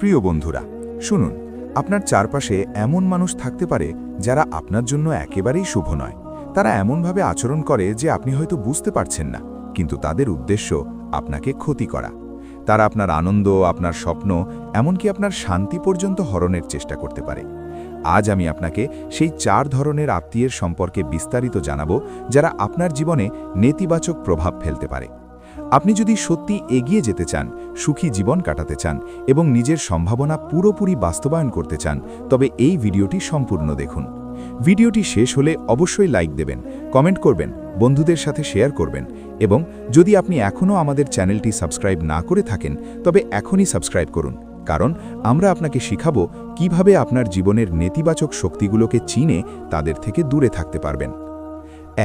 প্রিয় বন্ধুরা, শুনুন, আপনার চারপাশে এমন মানুষ থাকতে পারে যারা আপনার জন্য একেবারেই শুভ নয়। তারা এমনভাবে আচরণ করে যে আপনি হয়তো বুঝতে পারছেন না, কিন্তু তাদের উদ্দেশ্য আপনাকে ক্ষতি করা। তারা আপনার আনন্দ, আপনার স্বপ্ন, এমনকি আপনার শান্তি পর্যন্ত হরণের চেষ্টা করতে পারে। আজ আমি আপনাকে সেই চার ধরনের আত্মীয়ের সম্পর্কে বিস্তারিত জানাব যারা আপনার জীবনে নেতিবাচক প্রভাব ফেলতে পারে। আপনি যদি সত্যি এগিয়ে যেতে চান, সুখী জীবন কাটাতে চান এবং নিজের সম্ভাবনা পুরোপুরি বাস্তবায়ন করতে চান, তবে এই ভিডিওটি সম্পূর্ণ দেখুন। ভিডিওটি শেষ হলে অবশ্যই লাইক দেবেন, কমেন্ট করবেন, বন্ধুদের সাথে শেয়ার করবেন এবং যদি আপনি এখনও আমাদের চ্যানেলটি সাবস্ক্রাইব না করে থাকেন, তবে এখনই সাবস্ক্রাইব করুন, কারণ আমরা আপনাকে শিখাবো কীভাবে আপনার জীবনের নেতিবাচক শক্তিগুলোকে চিনে তাদের থেকে দূরে থাকতে পারবেন।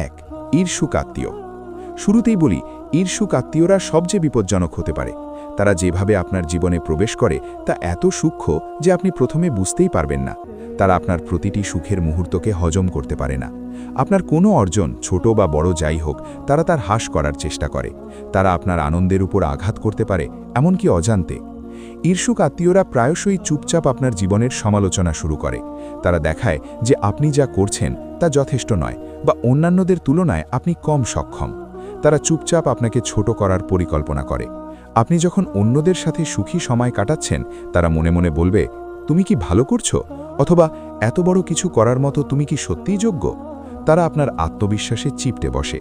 এক, ঈর্ষুক আত্মীয়। শুরুতেই বলি, ঈর্ষুক আত্মীয়রা সবচেয়ে বিপজ্জনক হতে পারে। তারা যেভাবে আপনার জীবনে প্রবেশ করে, তা এত সূক্ষ্ম যে আপনি প্রথমে বুঝতেই পারবেন না। তারা আপনার প্রতিটি সুখের মুহূর্তকে হজম করতে পারে না। আপনার কোনো অর্জন, ছোট বা বড় যাই হোক, তারা তার হ্রাস করার চেষ্টা করে। তারা আপনার আনন্দের উপর আঘাত করতে পারে, এমনকি অজান্তে। ঈর্ষুক আত্মীয়রা প্রায়শই চুপচাপ আপনার জীবনের সমালোচনা শুরু করে। তারা দেখায় যে আপনি যা করছেন, তা যথেষ্ট নয়, বা অন্যান্যদের তুলনায় আপনি কম সক্ষম। তারা চুপচাপ আপনাকে ছোট করার পরিকল্পনা করে। আপনি যখন অন্যদের সাথে সুখী সময় কাটাচ্ছেন, তারা মনে মনে বলবে, তুমি কি ভালো করছ? অথবা এত বড় কিছু করার মতো তুমি কি সত্যিই যোগ্য? তারা আপনার আত্মবিশ্বাসে চিপটে বসে।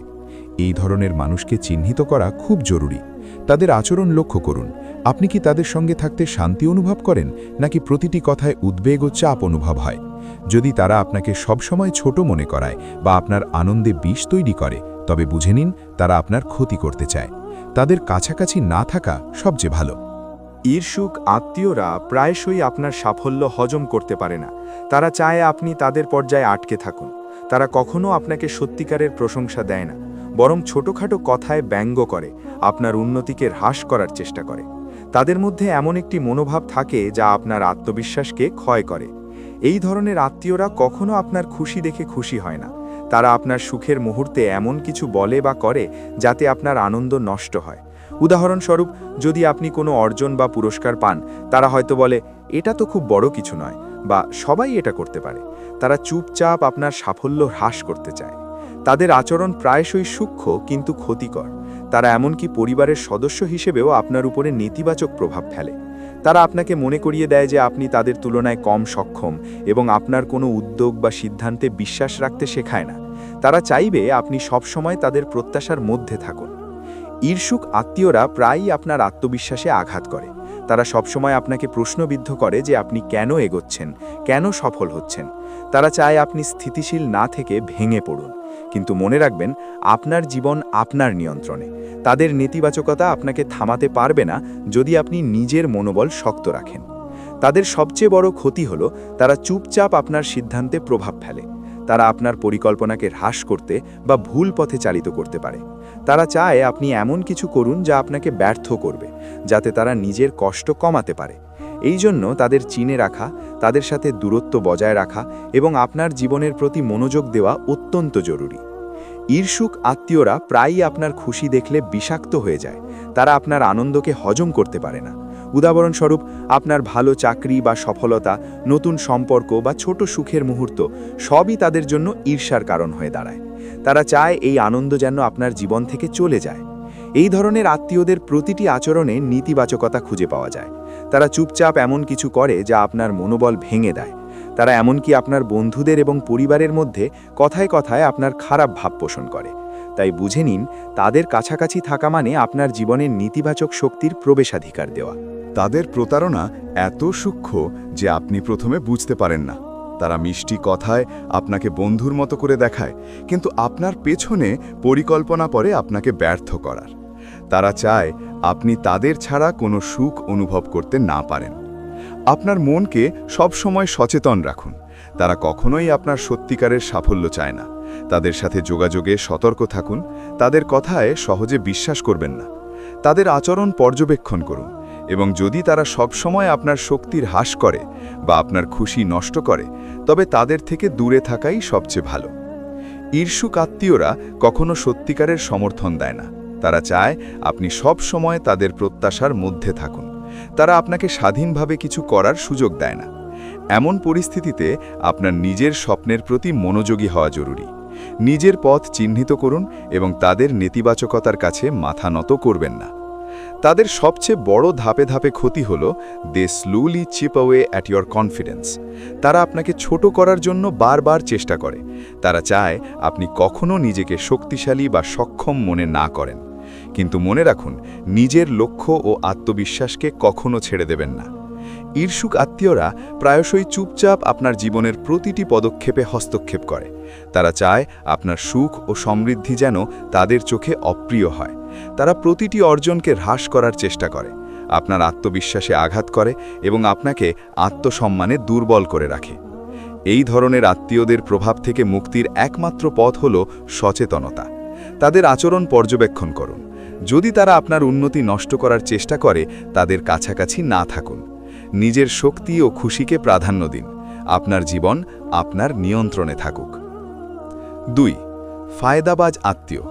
এই ধরনের মানুষকে চিহ্নিত করা খুব জরুরি। তাদের আচরণ লক্ষ্য করুন। আপনি কি তাদের সঙ্গে থাকতে শান্তি অনুভব করেন, নাকি প্রতিটি কথায় উদ্বেগ ও চাপ অনুভব হয়? যদি তারা আপনাকে সবসময় ছোট মনে করায় বা আপনার আনন্দে বিষ তৈরি করে তবে বুঝে নিন, তারা আপনার ক্ষতি করতে চায়। তাদের কাছাকাছি না থাকা সবচেয়ে ভালো। ঈর্ষুক আত্মীয়রা প্রায়শই আপনার সাফল্য হজম করতে পারে না। তারা চায় আপনি তাদের পর্যায়ে আটকে থাকুন। তারা কখনো আপনাকে সত্যিকারের প্রশংসা দেয় না। বরং ছোটখাটো কথায় ব্যঙ্গ করে, আপনার উন্নতিকে হ্রাস করার চেষ্টা করে। তাদের মধ্যে এমন একটি মনোভাব থাকে যা আপনার আত্মবিশ্বাসকে ক্ষয় করে। এই ধরনের আত্মীয়রা কখনো আপনার খুশি দেখে খুশি হয় না। তারা আপনার সুখের মুহূর্তে এমন কিছু বলে বা করে যাতে আপনার আনন্দ নষ্ট হয়। উদাহরণস্বরূপ, যদি আপনি কোনো অর্জন বা পুরস্কার পান, তারা হয়তো বলে, এটা তো খুব বড় কিছু নয় বা, সবাই এটা করতে পারে। তারা চুপচাপ আপনার সাফল্য হ্রাস করতে চায়। তাদের আচরণ প্রায়শই সূক্ষ্ম কিন্তু ক্ষতিকর। তারা এমনকি পরিবারের সদস্য হিসেবেও আপনার উপরে নেতিবাচক প্রভাব ফেলে। তারা আপনাকে মনে করিয়ে দেয় যে আপনি তাদের তুলনায় কম সক্ষম এবং আপনার কোনো উদ্যোগ বা সিদ্ধান্তে বিশ্বাস রাখতে শেখায় না। তারা চাইবে আপনি সবসময় তাদের প্রত্যাশার মধ্যে থাকুন। ঈর্ষুক আত্মীয়রা প্রায়ই আপনার আত্মবিশ্বাসে আঘাত করে। তারা সবসময় আপনাকে প্রশ্নবিদ্ধ করে যে আপনি কেন এগোচ্ছেন, কেন সফল হচ্ছেন। তারা চায় আপনি স্থিতিশীল না থেকে ভেঙে পড়ুন। কিন্তু মনে রাখবেন, আপনার জীবন আপনার নিয়ন্ত্রণে। তাদের নেতিবাচকতা আপনাকে থামাতে পারবে না যদি আপনি নিজের মনোবল শক্ত রাখেন। তাদের সবচেয়ে বড় ক্ষতি হল, তারা চুপচাপ আপনার সিদ্ধান্তে প্রভাব ফেলে। তারা আপনার পরিকল্পনাকে হ্রাস করতে বা ভুল পথে চালিত করতে পারে। তারা চায় আপনি এমন কিছু করুন যা আপনাকে ব্যর্থ করবে, যাতে তারা নিজের কষ্ট কমাতে পারে। এই জন্য তাদের চিনে রাখা, তাদের সাথে দূরত্ব বজায় রাখা এবং আপনার জীবনের প্রতি মনোযোগ দেওয়া অত্যন্ত জরুরি। ঈর্ষুক আত্মীয়রা প্রায়ই আপনার খুশি দেখলে বিষাক্ত হয়ে যায়। তারা আপনার আনন্দকে হজম করতে পারে না। উদাহরণস্বরূপ, আপনার ভালো চাকরি বা সফলতা, নতুন সম্পর্ক বা ছোট সুখের মুহূর্ত সবই তাদের জন্য ঈর্ষার কারণ হয়ে দাঁড়ায়। তারা চায় এই আনন্দ যেন আপনার জীবন থেকে চলে যায়। এই ধরনের আত্মীয়দের প্রতিটি আচরণে নেতিবাচকতা খুঁজে পাওয়া যায়। তারা চুপচাপ এমন কিছু করে যা আপনার মনোবল ভেঙে দেয়। তারা এমনকি আপনার বন্ধুদের এবং পরিবারের মধ্যে কথায় কথায় আপনার খারাপ ভাব পোষণ করে। তাই বুঝে নিন, তাদের কাছাকাছি থাকা মানে আপনার জীবনের নেতিবাচক শক্তির প্রবেশাধিকার দেওয়া। তাদের প্রতারণা এত সূক্ষ্ম যে আপনি প্রথমে বুঝতে পারেন না। তারা মিষ্টি কথায় আপনাকে বন্ধুর মতো করে দেখায়, কিন্তু আপনার পেছনে পরিকল্পনা পরে আপনাকে ব্যর্থ করার। তারা চায় আপনি তাদের ছাড়া কোনো সুখ অনুভব করতে না পারেন। আপনার মনকে সবসময় সচেতন রাখুন। তারা কখনোই আপনার সত্যিকারের সাফল্য চায় না। তাদের সাথে যোগাযোগে সতর্ক থাকুন। তাদের কথায় সহজে বিশ্বাস করবেন না। তাদের আচরণ পর্যবেক্ষণ করুন এবং যদি তারা সবসময় আপনার শক্তির হ্রাস করে বা আপনার খুশি নষ্ট করে, তবে তাদের থেকে দূরে থাকাই সবচেয়ে ভালো। ঈর্ষুক আত্মীয়রা কখনো সত্যিকারের সমর্থন দেয় না। তারা চায় আপনি সব সময় তাদের প্রত্যাশার মধ্যে থাকুন। তারা আপনাকে স্বাধীনভাবে কিছু করার সুযোগ দেয় না। এমন পরিস্থিতিতে আপনার নিজের স্বপ্নের প্রতি মনোযোগী হওয়া জরুরি। নিজের পথ চিহ্নিত করুন এবং তাদের নেতিবাচকতার কাছে মাথা নত করবেন না। তাদের সবচেয়ে বড় ধাপে ধাপে ক্ষতি হল, they slowly chip away at your confidence. তারা আপনাকে ছোট করার জন্য বারবার চেষ্টা করে। তারা চায় আপনি কখনও নিজেকে শক্তিশালী বা সক্ষম মনে না করেন। কিন্তু মনে রাখুন, নিজের লক্ষ্য ও আত্মবিশ্বাসকে কখনো ছেড়ে দেবেন না। ঈর্ষুক আত্মীয়রা প্রায়শই চুপচাপ আপনার জীবনের প্রতিটি পদক্ষেপে হস্তক্ষেপ করে। তারা চায় আপনার সুখ ও সমৃদ্ধি যেন তাদের চোখে অপ্রিয় হয়। তারা প্রতিটি অর্জনকে হ্রাস করার চেষ্টা করে। আপনার আত্মবিশ্বাসে আঘাত করে এবং আপনাকে আত্মসম্মানে দুর্বল করে রাখে। এই ধরনের আত্মীয়দের প্রভাব থেকে মুক্তির একমাত্র পথ হল সচেতনতা। তাদের আচরণ পর্যবেক্ষণ করুন। যদি তারা আপনার উন্নতি নষ্ট করার চেষ্টা করে, তাদের কাছাকাছি না থাকুন। নিজের শক্তি ও খুশিকে প্রাধান্য দিন। আপনার জীবন আপনার নিয়ন্ত্রণে থাকুক। দুই, ফায়দাবাজ আত্মীয়।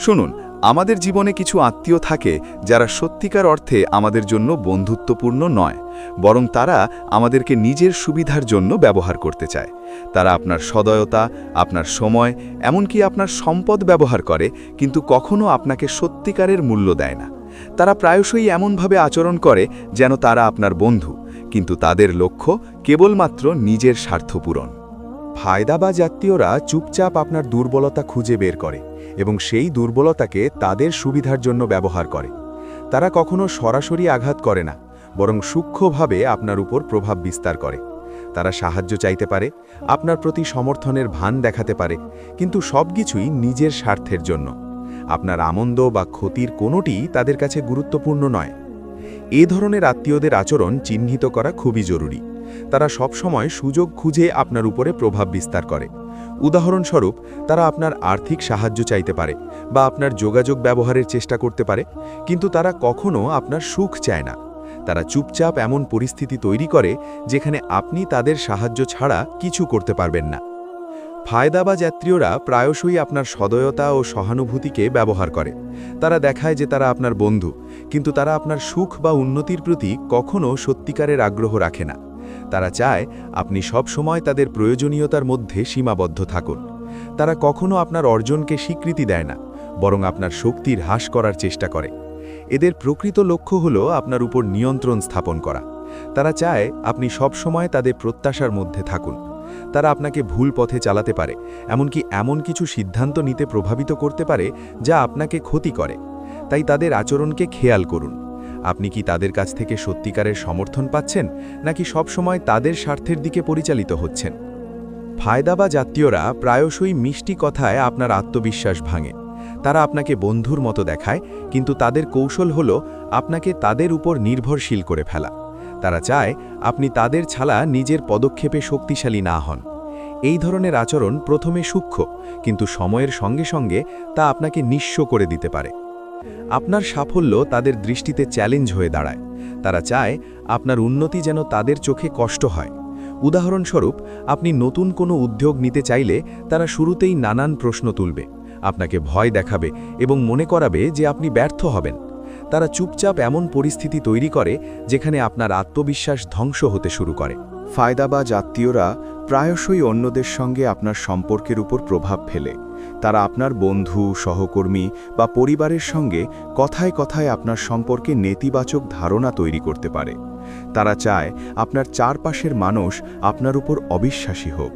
শুনুন আমাদের জীবনে কিছু আত্মীয় থাকে যারা সত্যিকার অর্থে আমাদের জন্য বন্ধুত্বপূর্ণ নয়, বরং তারা আমাদেরকে নিজের সুবিধার জন্য ব্যবহার করতে চায়। তারা আপনার সদয়তা, আপনার সময়, এমনকি আপনার সম্পদ ব্যবহার করে, কিন্তু কখনো আপনাকে সত্যিকারের মূল্য দেয় না। তারা প্রায়শই এমনভাবে আচরণ করে যেন তারা আপনার বন্ধু, কিন্তু তাদের লক্ষ্য কেবলমাত্র নিজের স্বার্থ পূরণ ফায়দাবাজ আত্মীয়রা চুপচাপ আপনার দুর্বলতা খুঁজে বের করে এবং সেই দুর্বলতাকে তাদের সুবিধার জন্য ব্যবহার করে। তারা কখনো সরাসরি আঘাত করে না, বরং সূক্ষ্মভাবে আপনার উপর প্রভাব বিস্তার করে। তারা সাহায্য চাইতে পারে, আপনার প্রতি সমর্থনের ভান দেখাতে পারে, কিন্তু সবকিছুই নিজের স্বার্থের জন্য। আপনার আনন্দ বা ক্ষতির কোনোটি তাদের কাছে গুরুত্বপূর্ণ নয়। এ ধরনের আত্মীয়দের আচরণ চিহ্নিত করা খুবই জরুরি। তারা সবসময় সুযোগ খুঁজে আপনার উপরে প্রভাব বিস্তার করে। উদাহরণস্বরূপ, তারা আপনার আর্থিক সাহায্য চাইতে পারে বা আপনার যোগাযোগ ব্যবহারের চেষ্টা করতে পারে, কিন্তু তারা কখনো আপনার সুখ চায় না। তারা চুপচাপ এমন পরিস্থিতি তৈরি করে যেখানে আপনি তাদের সাহায্য ছাড়া কিছু করতে পারবেন না। ফায়দাবাজ যাত্রীয়রা প্রায়শই আপনার সদয়তা ও সহানুভূতিকে ব্যবহার করে। তারা দেখায় যে তারা আপনার বন্ধু, কিন্তু তারা আপনার সুখ বা উন্নতির প্রতি কখনও সত্যিকারের আগ্রহ রাখে না। তারা চায় আপনি সব সময় তাদের প্রয়োজনীয়তার মধ্যে সীমাবদ্ধ থাকুন। তারা কখনো আপনার অর্জনকে স্বীকৃতি দেয় না, বরং আপনার শক্তির হ্রাস করার চেষ্টা করে। এদের প্রকৃত লক্ষ্য হল আপনার উপর নিয়ন্ত্রণ স্থাপন করা। তারা চায় আপনি সব সময় তাদের প্রত্যাশার মধ্যে থাকুন। তারা আপনাকে ভুল পথে চালাতে পারে, এমনকি এমন কিছু সিদ্ধান্ত নিতে প্রভাবিত করতে পারে যা আপনাকে ক্ষতি করে। তাই তাদের আচরণকে খেয়াল করুন। আপনি কি তাদের কাছ থেকে সত্যিকারের সমর্থন পাচ্ছেন, নাকি সবসময় তাদের স্বার্থের দিকে পরিচালিত হচ্ছেন? ফায়দা বা জাতীয়রা প্রায়শই মিষ্টি কথায় আপনার আত্মবিশ্বাস ভাঙে। তারা আপনাকে বন্ধুর মতো দেখায়, কিন্তু তাদের কৌশল হল আপনাকে তাদের উপর নির্ভরশীল করে ফেলা। তারা চায় আপনি তাদের ছাড়া নিজের পদক্ষেপে শক্তিশালী না হন। এই ধরনের আচরণ প্রথমে সূক্ষ্ম, কিন্তু সময়ের সঙ্গে সঙ্গে তা আপনাকে নিঃস্ব করে দিতে পারে। আপনার সাফল্য তাদের দৃষ্টিতে চ্যালেঞ্জ হয়ে দাঁড়ায়। তারা চায় আপনার উন্নতি যেন তাদের চোখে কষ্ট হয়। উদাহরণস্বরূপ, আপনি নতুন কোনো উদ্যোগ নিতে চাইলে তারা শুরুতেই নানান প্রশ্ন তুলবে। আপনাকে ভয় দেখাবে এবং মনে করাবে যে আপনি ব্যর্থ হবেন। তারা চুপচাপ এমন পরিস্থিতি তৈরি করে যেখানে আপনার আত্মবিশ্বাস ধ্বংস হতে শুরু করে। ফায়দাবাজ আত্মীয়রা প্রায়শই অন্যদের সঙ্গে আপনার সম্পর্কের উপর প্রভাব ফেলে। তারা আপনার বন্ধু, সহকর্মী বা পরিবারের সঙ্গে কথায় কথায় আপনার সম্পর্কে নেতিবাচক ধারণা তৈরি করতে পারে। তারা চায় আপনার চারপাশের মানুষ আপনার উপর অবিশ্বাসী হোক।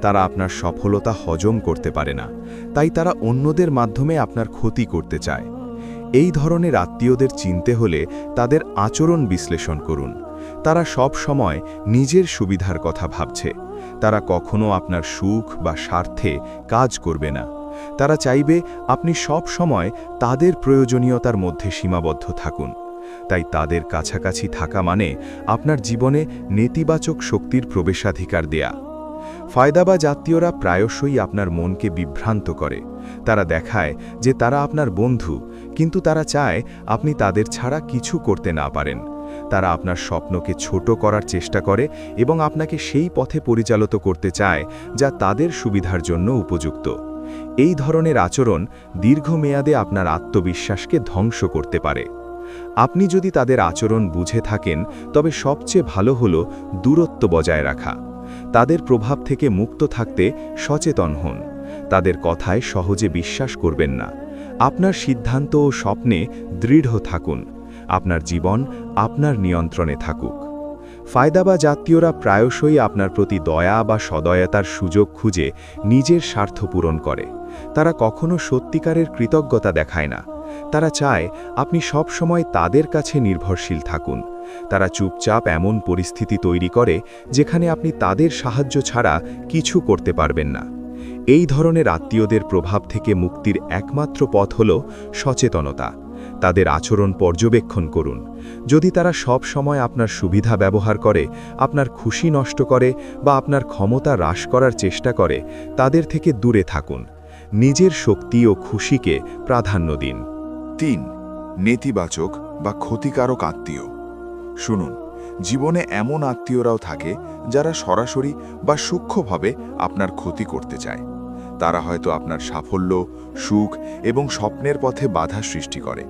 তারা আপনার সফলতা হজম করতে পারে না। তাই তারা অন্যদের মাধ্যমে আপনার ক্ষতি করতে চায়। এই ধরনের আত্মীয়দের চিনতে হলে তাদের আচরণ বিশ্লেষণ করুন। তারা সব সময় নিজের সুবিধার কথা ভাবছে। তারা কখনো আপনার সুখ বা স্বার্থে কাজ করবে না। তারা চাইবে আপনি সব সময় তাদের প্রয়োজনীয়তার মধ্যে সীমাবদ্ধ থাকুন। তাই তাদের কাছাকাছি থাকা মানে আপনার জীবনে নেতিবাচক শক্তির প্রবেশাধিকার দেয়া। ফায়দাবা জাতীয়রা প্রায়শই আপনার মনকে বিভ্রান্ত করে। তারা দেখায় যে তারা আপনার বন্ধু, কিন্তু তারা চায় আপনি তাদের ছাড়া কিছু করতে না পারেন। তারা আপনার স্বপ্নকে ছোট করার চেষ্টা করে এবং আপনাকে সেই পথে পরিচালিত করতে চায় যা তাদের সুবিধার জন্য উপযুক্ত। এই ধরনের আচরণ দীর্ঘমেয়াদে আপনার আত্মবিশ্বাসকে ধ্বংস করতে পারে। আপনি যদি তাদের আচরণ বুঝে থাকেন, তবে সবচেয়ে ভালো হল দূরত্ব বজায় রাখা। তাদের প্রভাব থেকে মুক্ত থাকতে সচেতন হন। তাদের কথায় সহজে বিশ্বাস করবেন না। আপনার সিদ্ধান্ত ও স্বপ্নে দৃঢ় থাকুন। আপনার জীবন আপনার নিয়ন্ত্রণে থাকুক। ফায়দা বা জাতীয়রা প্রায়শই আপনার প্রতি দয়া বা সদয়তার সুযোগ খুঁজে নিজের স্বার্থ পূরণ করে। তারা কখনো সত্যিকারের কৃতজ্ঞতা দেখায় না। তারা চায় আপনি সব সময় তাদের কাছে নির্ভরশীল থাকুন। তারা চুপচাপ এমন পরিস্থিতি তৈরি করে যেখানে আপনি তাদের সাহায্য ছাড়া কিছু করতে পারবেন না। এই ধরনের আত্মীয়দের প্রভাব থেকে মুক্তির একমাত্র পথ হল সচেতনতা। তাদের আচরণ পর্যবেক্ষণ করুন। যদি তারা সব সময় আপনার সুবিধা ব্যবহার করে, আপনার খুশি নষ্ট করে বা আপনার ক্ষমতা হ্রাস করার চেষ্টা করে, তাদের থেকে দূরে থাকুন। নিজের শক্তি ও খুশিকে প্রাধান্য দিন। তিন, নেতিবাচক বা ক্ষতিকারক আত্মীয়। শুনুন, জীবনে এমন আত্মীয়রাও থাকে যারা সরাসরি বা সূক্ষ্মভাবে আপনার ক্ষতি করতে চায়। তারা হয়তো আপনার সাফল্য, সুখ এবং স্বপ্নের পথে বাধা সৃষ্টি করে।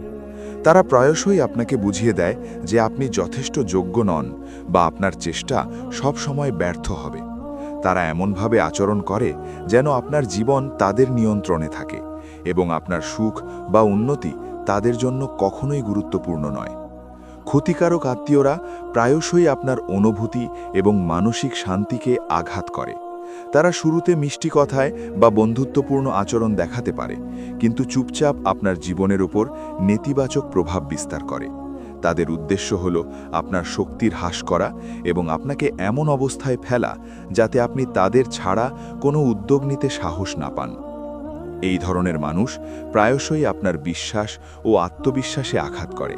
তারা প্রায়শই আপনাকে বুঝিয়ে দেয় যে আপনি যথেষ্ট যোগ্য নন বা আপনার চেষ্টা সব সময় ব্যর্থ হবে। তারা এমনভাবে আচরণ করে যেন আপনার জীবন তাদের নিয়ন্ত্রণে থাকে এবং আপনার সুখ বা উন্নতি তাদের জন্য কখনোই গুরুত্বপূর্ণ নয়। ক্ষতিকারক আত্মীয়রা প্রায়শই আপনার অনুভূতি এবং মানসিক শান্তিকে আঘাত করে। তারা শুরুতে মিষ্টি কথায় বা বন্ধুত্বপূর্ণ আচরণ দেখাতে পারে, কিন্তু চুপচাপ আপনার জীবনের উপর নেতিবাচক প্রভাব বিস্তার করে। তাদের উদ্দেশ্য হল আপনার শক্তির হ্রাস করা এবং আপনাকে এমন অবস্থায় ফেলা যাতে আপনি তাদের ছাড়া কোনো উদ্যোগ নিতে সাহস না পান। এই ধরনের মানুষ প্রায়শই আপনার বিশ্বাস ও আত্মবিশ্বাসে আঘাত করে।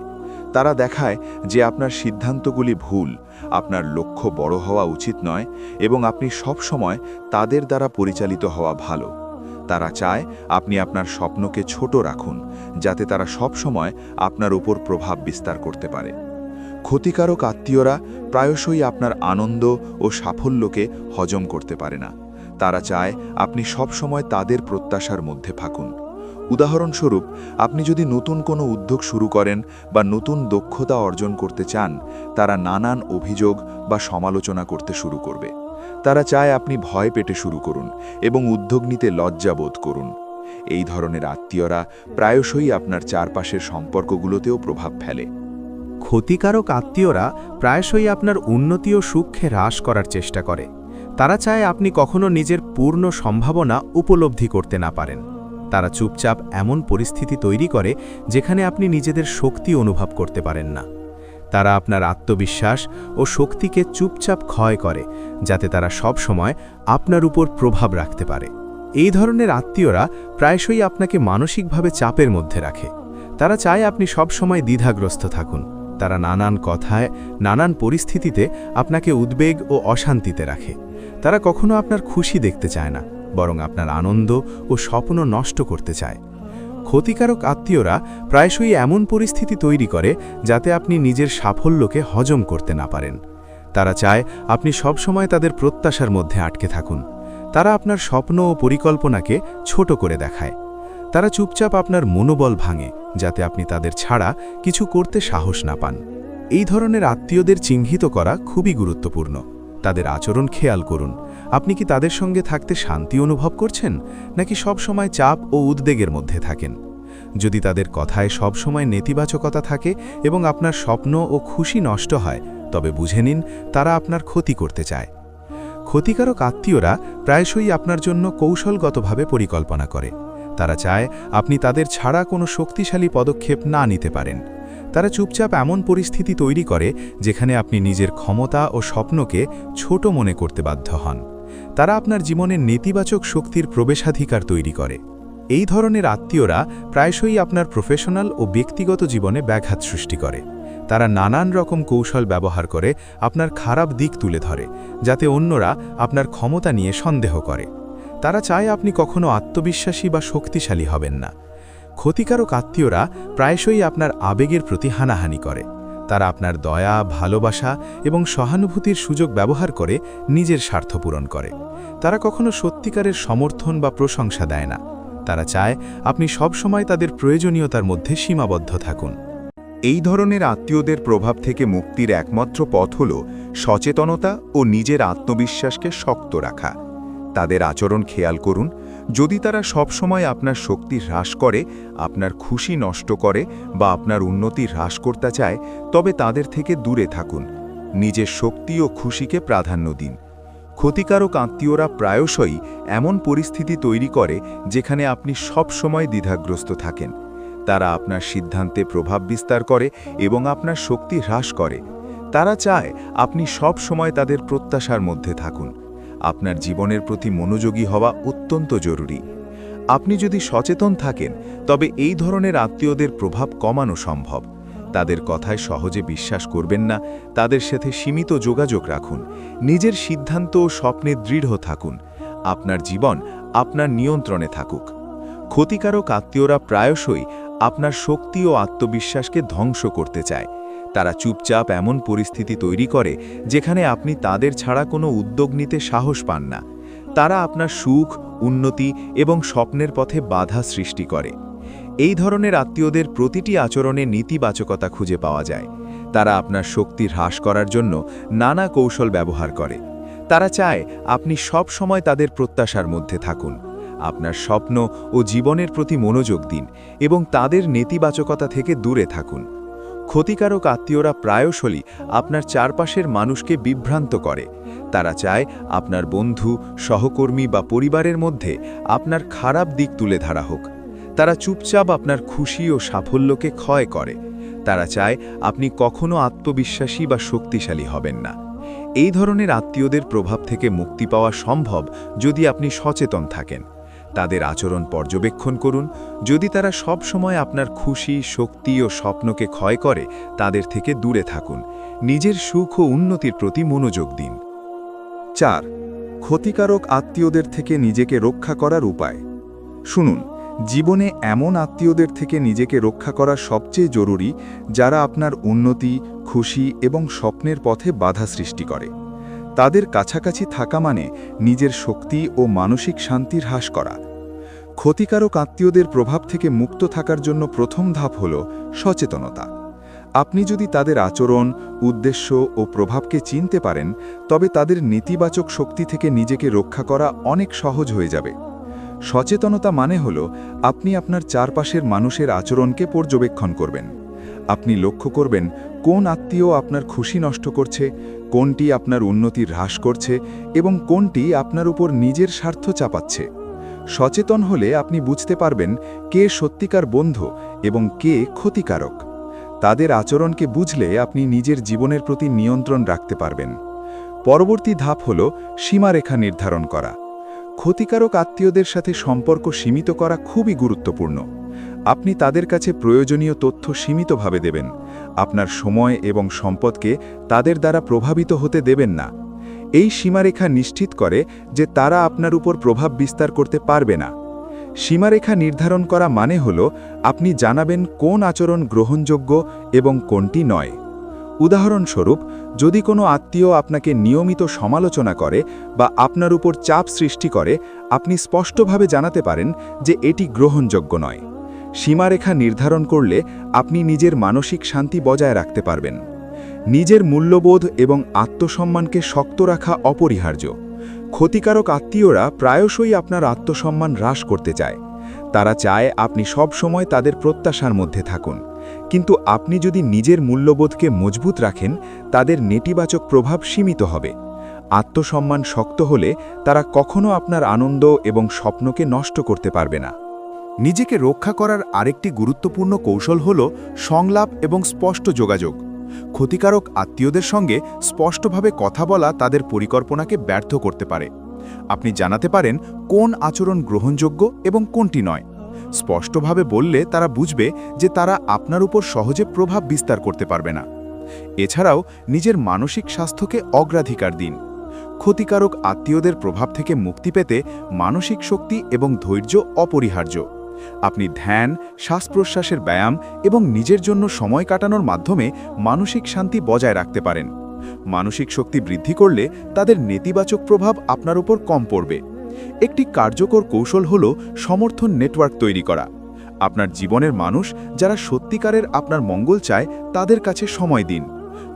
তারা দেখায় যে আপনার সিদ্ধান্তগুলি ভুল, আপনার লক্ষ্য বড় হওয়া উচিত নয় এবং আপনি সব সময় তাদের দ্বারা পরিচালিত হওয়া ভালো। তারা চায় আপনি আপনার স্বপ্নকে ছোট রাখুন, যাতে তারা সব সময় আপনার উপর প্রভাব বিস্তার করতে পারে। ক্ষতিকারক আত্মীয়রা প্রায়শই আপনার আনন্দ ও সাফল্যকে হজম করতে পারে না। তারা চায় আপনি সব সময় তাদের প্রত্যাশার মধ্যে থাকুন। উদাহরণস্বরূপ, আপনি যদি নতুন কোনো উদ্যোগ শুরু করেন বা নতুন দক্ষতা অর্জন করতে চান, তারা নানান অভিযোগ বা সমালোচনা করতে শুরু করবে। তারা চায় আপনি ভয় পেটে শুরু করুন এবং উদ্যোগ নিতে লজ্জা বোধ করুন। এই ধরনের আত্মীয়রা প্রায়শই আপনার চারপাশের সম্পর্কগুলোতেও প্রভাব ফেলে। ক্ষতিকারক আত্মীয়রা প্রায়শই আপনার উন্নতি ও সুখে হ্রাস করার চেষ্টা করে। তারা চায় আপনি কখনো নিজের পূর্ণ সম্ভাবনা উপলব্ধি করতে না পারেন। তারা চুপচাপ এমন পরিস্থিতি তৈরি করে যেখানে আপনি নিজেদের শক্তি অনুভব করতে পারেন না। তারা আপনার আত্মবিশ্বাস ও শক্তিকে চুপচাপ ক্ষয় করে, যাতে তারা সব সময় আপনার উপর প্রভাব রাখতে পারে। এই ধরনের আত্মীয়রা প্রায়শই আপনাকে মানসিকভাবে চাপের মধ্যে রাখে। তারা চায় আপনি সব সময় দ্বিধাগ্রস্ত থাকুন। তারা নানান কথায়, নানান পরিস্থিতিতে আপনাকে উদ্বেগ ও অশান্তিতে রাখে। তারা কখনো আপনার খুশি দেখতে চায় না। বরং আপনার আনন্দ ও স্বপ্ন নষ্ট করতে চায়। ক্ষতিকারক আত্মীয়রা প্রায়শই এমন পরিস্থিতি তৈরি করে যাতে আপনি নিজের সাফল্যকে হজম করতে না পারেন। তারা চায় আপনি সবসময় তাদের প্রত্যাশার মধ্যে আটকে থাকুন। তারা আপনার স্বপ্ন ও পরিকল্পনাকে ছোট করে দেখায়। তারা চুপচাপ আপনার মনোবল ভাঙে যাতে আপনি তাদের ছাড়া কিছু করতে সাহস না পান। এই ধরনের আত্মীয়দের চিহ্নিত করা খুবই গুরুত্বপূর্ণ। তাদের আচরণ খেয়াল করুন। আপনি কি তাদের সঙ্গে থাকতে শান্তি অনুভব করছেন, নাকি সব সময় চাপ ও উদ্বেগের মধ্যে থাকেন? যদি তাদের কথায় সব সময় নেতিবাচকতা থাকে এবং আপনার স্বপ্ন ও খুশি নষ্ট হয়, তবে বুঝে নিন তারা আপনার ক্ষতি করতে চায়। ক্ষতিকারক আত্মীয়রা প্রায়শই আপনার জন্য কৌশলগতভাবে পরিকল্পনা করে। তারা চায় আপনি তাদের ছাড়া কোনো শক্তিশালী পদক্ষেপ না নিতে পারেন। তারা চুপচাপ এমন পরিস্থিতি তৈরি করে, যেখানে আপনি নিজের ক্ষমতা ও স্বপ্নকে ছোট মনে করতে বাধ্য হন। তারা আপনার জীবনের নেতিবাচক শক্তির প্রবেশাধিকার তৈরি করে। এই ধরনের আত্মীয়রা প্রায়শই আপনার প্রফেশনাল ও ব্যক্তিগত জীবনে ব্যাঘাত সৃষ্টি করে। তারা নানান রকম কৌশল ব্যবহার করে আপনার খারাপ দিক তুলে ধরে, যাতে অন্যরা আপনার ক্ষমতা নিয়ে সন্দেহ করে। তারা চায় আপনি কখনো আত্মবিশ্বাসী বা শক্তিশালী হবেন না। ক্ষতিকারক আত্মীয়রা প্রায়শই আপনার আবেগের প্রতি হানাহানি করে। তারা আপনার দয়া, ভালোবাসা এবং সহানুভূতির সুযোগ ব্যবহার করে নিজের স্বার্থ পূরণ করে। তারা কখনো সত্যিকারের সমর্থন বা প্রশংসা দেয় না। তারা চায় আপনি সব সময় তাদের প্রয়োজনীয়তার মধ্যে সীমাবদ্ধ থাকুন। এই ধরনের আত্মীয়দের প্রভাব থেকে মুক্তির একমাত্র পথ হল সচেতনতা ও নিজের আত্মবিশ্বাসকে শক্ত রাখা। তাদের আচরণ খেয়াল করুন। যদি তারা সবসময় আপনার শক্তি হ্রাস করে, আপনার খুশি নষ্ট করে বা আপনার উন্নতি হ্রাস করতে চায়, তবে তাদের থেকে দূরে থাকুন। নিজের শক্তি ও খুশিকে প্রাধান্য দিন। ক্ষতিকারক আত্মীয়রা প্রায়শই এমন পরিস্থিতি তৈরি করে যেখানে আপনি সব সময় দ্বিধাগ্রস্ত থাকেন। তারা আপনার সিদ্ধান্তে প্রভাব বিস্তার করে এবং আপনার শক্তি হ্রাস করে। তারা চায় আপনি সব সময় তাদের প্রত্যাশার মধ্যে থাকুন। আপনার জীবনের প্রতি মনোযোগী হওয়া অত্যন্ত জরুরি। আপনি যদি সচেতন থাকেন, তবে এই ধরনের আত্মীয়দের প্রভাব কমানো সম্ভব। তাদের কথায় সহজে বিশ্বাস করবেন না, তাদের সাথে সীমিত যোগাযোগ রাখুন, নিজের সিদ্ধান্ত ও স্বপ্নে দৃঢ় থাকুন, আপনার জীবন আপনার নিয়ন্ত্রণে থাকুক। ক্ষতিকারক আত্মীয়রা প্রায়শই আপনার শক্তি ও আত্মবিশ্বাসকে ধ্বংস করতে চায়। তারা চুপচাপ এমন পরিস্থিতি তৈরি করে যেখানে আপনি তাদের ছাড়া কোনো উদ্যোগ নিতে সাহস পান না। তারা আপনার সুখ, উন্নতি এবং স্বপ্নের পথে বাধা সৃষ্টি করে। এই ধরনের আত্মীয়দের প্রতিটি আচরণে নেতিবাচকতা খুঁজে পাওয়া যায়। তারা আপনার শক্তি হ্রাস করার জন্য নানা কৌশল ব্যবহার করে। তারা চায় আপনি সব সময় তাদের প্রত্যাশার মধ্যে থাকুন। আপনার স্বপ্ন ও জীবনের প্রতি মনোযোগ দিন এবং তাদের নেতিবাচকতা থেকে দূরে থাকুন। ক্ষতিকারক আত্মীয়রা প্রায়শই আপনার চারপাশের মানুষকে বিভ্রান্ত করে। তারা চায় আপনার বন্ধু, সহকর্মী বা পরিবারের মধ্যে আপনার খারাপ দিক তুলে ধরা হোক। তারা চুপচাপ আপনার খুশি ও সাফল্যকে ক্ষয় করে। তারা চায় আপনি কখনো আত্মবিশ্বাসী বা শক্তিশালী হবেন না। এই ধরনের আত্মীয়দের প্রভাব থেকে মুক্তি পাওয়া সম্ভব যদি আপনি সচেতন থাকেন। তাদের আচরণ পর্যবেক্ষণ করুন। যদি তারা সব সময় আপনার খুশি, শক্তি ও স্বপ্নকে ক্ষয় করে, তাদের থেকে দূরে থাকুন। নিজের সুখ ও উন্নতির প্রতি মনোযোগ দিন। চার, ক্ষতিকারক আত্মীয়দের থেকে নিজেকে রক্ষা করার উপায়। শুনুন, জীবনে এমন আত্মীয়দের থেকে নিজেকে রক্ষা করা সবচেয়ে জরুরি, যারা আপনার উন্নতি, খুশি এবং স্বপ্নের পথে বাধা সৃষ্টি করে। তাদের কাছাকাছি থাকা মানে নিজের শক্তি ও মানসিক শান্তির হ্রাস করা। ক্ষতিকারক আত্মীয়দের প্রভাব থেকে মুক্ত থাকার জন্য প্রথম ধাপ হল সচেতনতা। আপনি যদি তাদের আচরণ, উদ্দেশ্য ও প্রভাবকে চিনতে পারেন, তবে তাদের নেতিবাচক শক্তি থেকে নিজেকে রক্ষা করা অনেক সহজ হয়ে যাবে। সচেতনতা মানে হল আপনি আপনার চারপাশের মানুষের আচরণকে পর্যবেক্ষণ করবেন। আপনি লক্ষ্য করবেন কোন আত্মীয় আপনার খুশি নষ্ট করছে কোনটি আপনার উন্নতি হ্রাস করছে এবং কোনটি আপনার উপর নিজের স্বার্থ চাপাচ্ছে। সচেতন হলে আপনি বুঝতে পারবেন কে সত্যিকার বন্ধু এবং কে ক্ষতিকারক। তাদের আচরণকে বুঝলে আপনি নিজের জীবনের প্রতি নিয়ন্ত্রণ রাখতে পারবেন। পরবর্তী ধাপ হল সীমারেখা নির্ধারণ করা। ক্ষতিকারক আত্মীয়দের সাথে সম্পর্ক সীমিত করা খুবই গুরুত্বপূর্ণ। আপনি তাদের কাছে প্রয়োজনীয় তথ্য সীমিতভাবে দেবেন। আপনার সময় এবং সম্পদকে তাদের দ্বারা প্রভাবিত হতে দেবেন না। এই সীমারেখা নিশ্চিত করে যে তারা আপনার উপর প্রভাব বিস্তার করতে পারবে না। সীমারেখা নির্ধারণ করা মানে হল আপনি জানাবেন কোন আচরণ গ্রহণযোগ্য এবং কোনটি নয়। উদাহরণস্বরূপ, যদি কোনো আত্মীয় আপনাকে নিয়মিত সমালোচনা করে বা আপনার উপর চাপ সৃষ্টি করে, আপনি স্পষ্টভাবে জানাতে পারেন যে এটি গ্রহণযোগ্য নয়। সীমারেখা নির্ধারণ করলে আপনি নিজের মানসিক শান্তি বজায় রাখতে পারবেন। নিজের মূল্যবোধ এবং আত্মসম্মানকে শক্ত রাখা অপরিহার্য। ক্ষতিকারক আত্মীয়রা প্রায়শই আপনার আত্মসম্মান হ্রাস করতে চায়। তারা চায় আপনি সব সময় তাদের প্রত্যাশার মধ্যে থাকুন। কিন্তু আপনি যদি নিজের মূল্যবোধকে মজবুত রাখেন, তাদের নেতিবাচক প্রভাব সীমিত হবে। আত্মসম্মান শক্ত হলে তারা কখনো আপনার আনন্দ এবং স্বপ্নকে নষ্ট করতে পারবে না। নিজেকে রক্ষা করার আরেকটি গুরুত্বপূর্ণ কৌশল হল সংলাপ এবং স্পষ্ট যোগাযোগ। ক্ষতিকারক আত্মীয়দের সঙ্গে স্পষ্টভাবে কথা বলা তাদের পরিকল্পনাকে ব্যর্থ করতে পারে। আপনি জানাতে পারেন কোন আচরণ গ্রহণযোগ্য এবং কোনটি নয়। স্পষ্টভাবে বললে তারা বুঝবে যে তারা আপনার উপর সহজে প্রভাব বিস্তার করতে পারবে না। এছাড়াও নিজের মানসিক স্বাস্থ্যকে অগ্রাধিকার দিন। ক্ষতিকারক আত্মীয়দের প্রভাব থেকে মুক্তি পেতে মানসিক শক্তি এবং ধৈর্য অপরিহার্য। আপনি ধ্যান শ্বাস প্রশ্বাসের ব্যায়াম এবং নিজের জন্য সময় কাটানোর মাধ্যমে মানসিক শান্তি বজায় রাখতে পারেন। মানসিক শক্তি বৃদ্ধি করলে তাদের নেতিবাচক প্রভাব আপনার উপর কম পড়বে। একটি কার্যকর কৌশল হল সমর্থন নেটওয়ার্ক তৈরি করা। আপনার জীবনের মানুষ যারা সত্যিকারের আপনার মঙ্গল চায়, তাদের কাছে সময় দিন।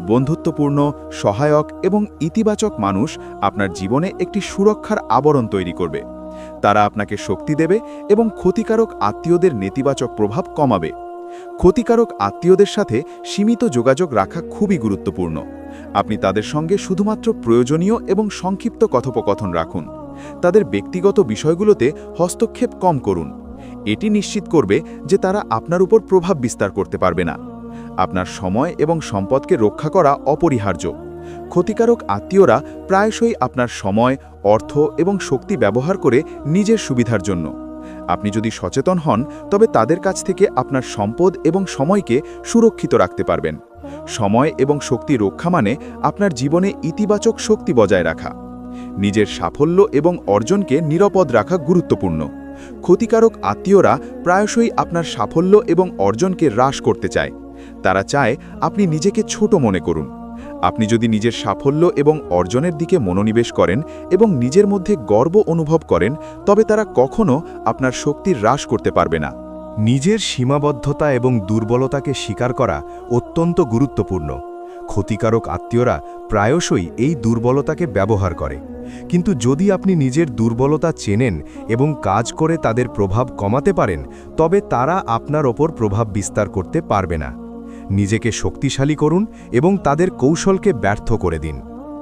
বন্ধুত্বপূর্ণ, সহায়ক এবং ইতিবাচক মানুষ আপনার জীবনে একটি সুরক্ষার আবরণ তৈরি করবে। তারা আপনাকে শক্তি দেবে এবং ক্ষতিকারক আত্মীয়দের নেতিবাচক প্রভাব কমাবে। ক্ষতিকারক আত্মীয়দের সাথে সীমিত যোগাযোগ রাখা খুবই গুরুত্বপূর্ণ। আপনি তাদের সঙ্গে শুধুমাত্র প্রয়োজনীয় এবং সংক্ষিপ্ত কথোপকথন রাখুন। তাদের ব্যক্তিগত বিষয়গুলোতে হস্তক্ষেপ কম করুন। এটি নিশ্চিত করবে যে তারা আপনার উপর প্রভাব বিস্তার করতে পারবে না। আপনার সময় এবং সম্পদকে রক্ষা করা অপরিহার্য। ক্ষতিকারক আত্মীয়রা প্রায়শই আপনার সময়, অর্থ এবং শক্তি ব্যবহার করে নিজের সুবিধার জন্য। আপনি যদি সচেতন হন, তবে তাদের কাছ থেকে আপনার সম্পদ এবং সময়কে সুরক্ষিত রাখতে পারবেন। সময় এবং শক্তি রক্ষা মানে আপনার জীবনে ইতিবাচক শক্তি বজায় রাখা। নিজের সাফল্য এবং অর্জনকে নিরাপদ রাখা গুরুত্বপূর্ণ। ক্ষতিকারক আত্মীয়রা প্রায়শই আপনার সাফল্য এবং অর্জনকে হ্রাস করতে চায়। তারা চায় আপনি নিজেকে ছোট মনে করুন। আপনি যদি নিজের সাফল্য এবং অর্জনের দিকে মনোনিবেশ করেন এবং নিজের মধ্যে গর্ব অনুভব করেন, তবে তারা কখনো আপনার শক্তির হ্রাস করতে পারবে না। নিজের সীমাবদ্ধতা এবং দুর্বলতাকে স্বীকার করা অত্যন্ত গুরুত্বপূর্ণ। ক্ষতিকারক আত্মীয়রা প্রায়শই এই দুর্বলতাকে ব্যবহার করে। কিন্তু যদি আপনি নিজের দুর্বলতা চেনেন এবং কাজ করে তাদের প্রভাব কমাতে পারেন, তবে তারা আপনার ওপর প্রভাব বিস্তার করতে পারবে না। নিজেকে শক্তিশালী করুন এবং তাদের কৌশলকে ব্যর্থ করে দিন।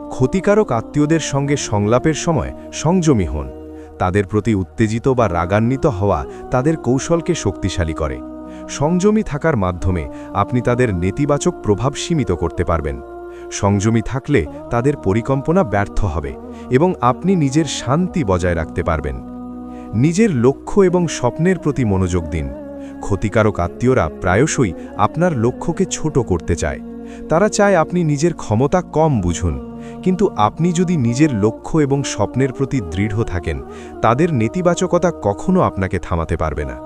ক্ষতিকারক আত্মীয়দের সঙ্গে সংলাপের সময় সংযমী হন। তাদের প্রতি উত্তেজিত বা রাগান্বিত হওয়া তাদের কৌশলকে শক্তিশালী করে। সংযমী থাকার মাধ্যমে আপনি তাদের নেতিবাচক প্রভাব সীমিত করতে পারবেন। সংযমী থাকলে তাদের পরিকল্পনা ব্যর্থ হবে এবং আপনি নিজের শান্তি বজায় রাখতে পারবেন। নিজের লক্ষ্য এবং স্বপ্নের প্রতি মনোযোগ দিন। ক্ষতিকারক আত্মীয়রা প্রায়শই আপনার লক্ষ্যকে ছোট করতে চায়। তারা চায় আপনি নিজের ক্ষমতা কম বুঝুন। কিন্তু আপনি যদি নিজের লক্ষ্য এবং স্বপ্নের প্রতি দৃঢ় থাকেন, তাদের নেতিবাচকতা কখনো আপনাকে থামাতে পারবে না।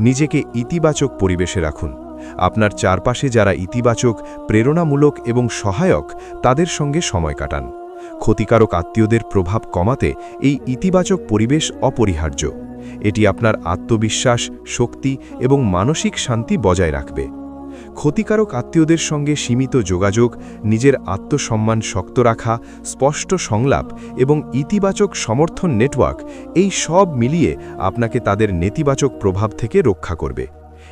নিজেকে ইতিবাচক পরিবেশে রাখুন। আপনার চারপাশে যারা ইতিবাচক, প্রেরণামূলক এবং সহায়ক, তাদের সঙ্গে সময় কাটান। ক্ষতিকারক আত্মীয়দের প্রভাব কমাতে এই ইতিবাচক পরিবেশ অপরিহার্য। এটি আপনার আত্মবিশ্বাস, শক্তি এবং মানসিক শান্তি বজায় রাখবে। ক্ষতিকারক আত্মীয়দের সঙ্গে সীমিত যোগাযোগ, নিজের আত্মসম্মান শক্ত রাখা, স্পষ্ট সংলাপ এবং ইতিবাচক সমর্থন নেটওয়ার্ক, এই সব মিলিয়ে আপনাকে তাদের নেতিবাচক প্রভাব থেকে রক্ষা করবে।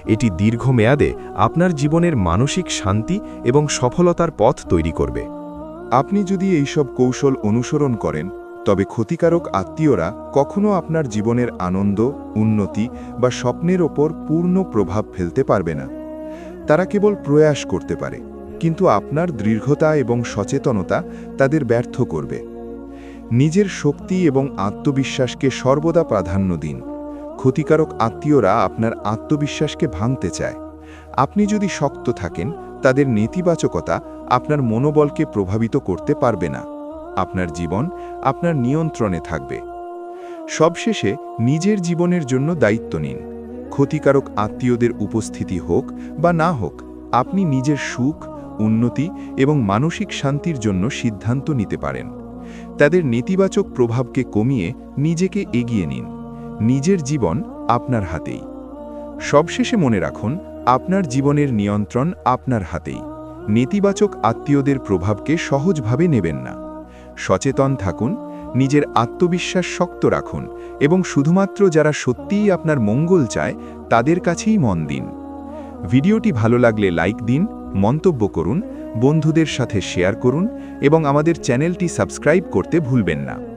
এটি দীর্ঘমেয়াদে আপনার জীবনের মানসিক শান্তি এবং সফলতার পথ তৈরি করবে। আপনি যদি এইসব কৌশল অনুসরণ করেন তবে ক্ষতিকারক আত্মীয়রা কখনো আপনার জীবনের আনন্দ, উন্নতি বা স্বপ্নের ওপর পূর্ণ প্রভাব ফেলতে পারবে না। তারা কেবল প্রয়াস করতে পারে, কিন্তু আপনার দৃঢ়তা এবং সচেতনতা তাদের ব্যর্থ করবে। নিজের শক্তি এবং আত্মবিশ্বাসকে সর্বদা প্রাধান্য দিন। ক্ষতিকারক আত্মীয়রা আপনার আত্মবিশ্বাসকে ভাঙতে চায়। আপনি যদি শক্ত থাকেন, তাদের নেতিবাচকতা আপনার মনোবলকে প্রভাবিত করতে পারবে না। আপনার জীবন আপনার নিয়ন্ত্রণে থাকবে। সবশেষে নিজের জীবনের জন্য দায়িত্ব নিন। ক্ষতিকারক আত্মীয়দের উপস্থিতি হোক বা না হোক, আপনি নিজের সুখ, উন্নতি এবং মানসিক শান্তির জন্য সিদ্ধান্ত নিতে পারেন। তাদের নেতিবাচক প্রভাবকে কমিয়ে নিজেকে এগিয়ে নিন। নিজের জীবন আপনার হাতেই। সবশেষে মনে রাখুন, আপনার জীবনের নিয়ন্ত্রণ আপনার হাতেই। নেতিবাচক আত্মীয়দের প্রভাবকে সহজভাবে নেবেন না। সচেতন থাকুন, নিজের আত্মবিশ্বাস শক্ত রাখুন এবং শুধুমাত্র যারা সত্যিই আপনার মঙ্গল চায়, তাদের কাছেই মন দিন। ভিডিওটি ভালো লাগলে লাইক দিন, মন্তব্য করুন, বন্ধুদের সাথে শেয়ার করুন এবং আমাদের চ্যানেলটি সাবস্ক্রাইব করতে ভুলবেন না।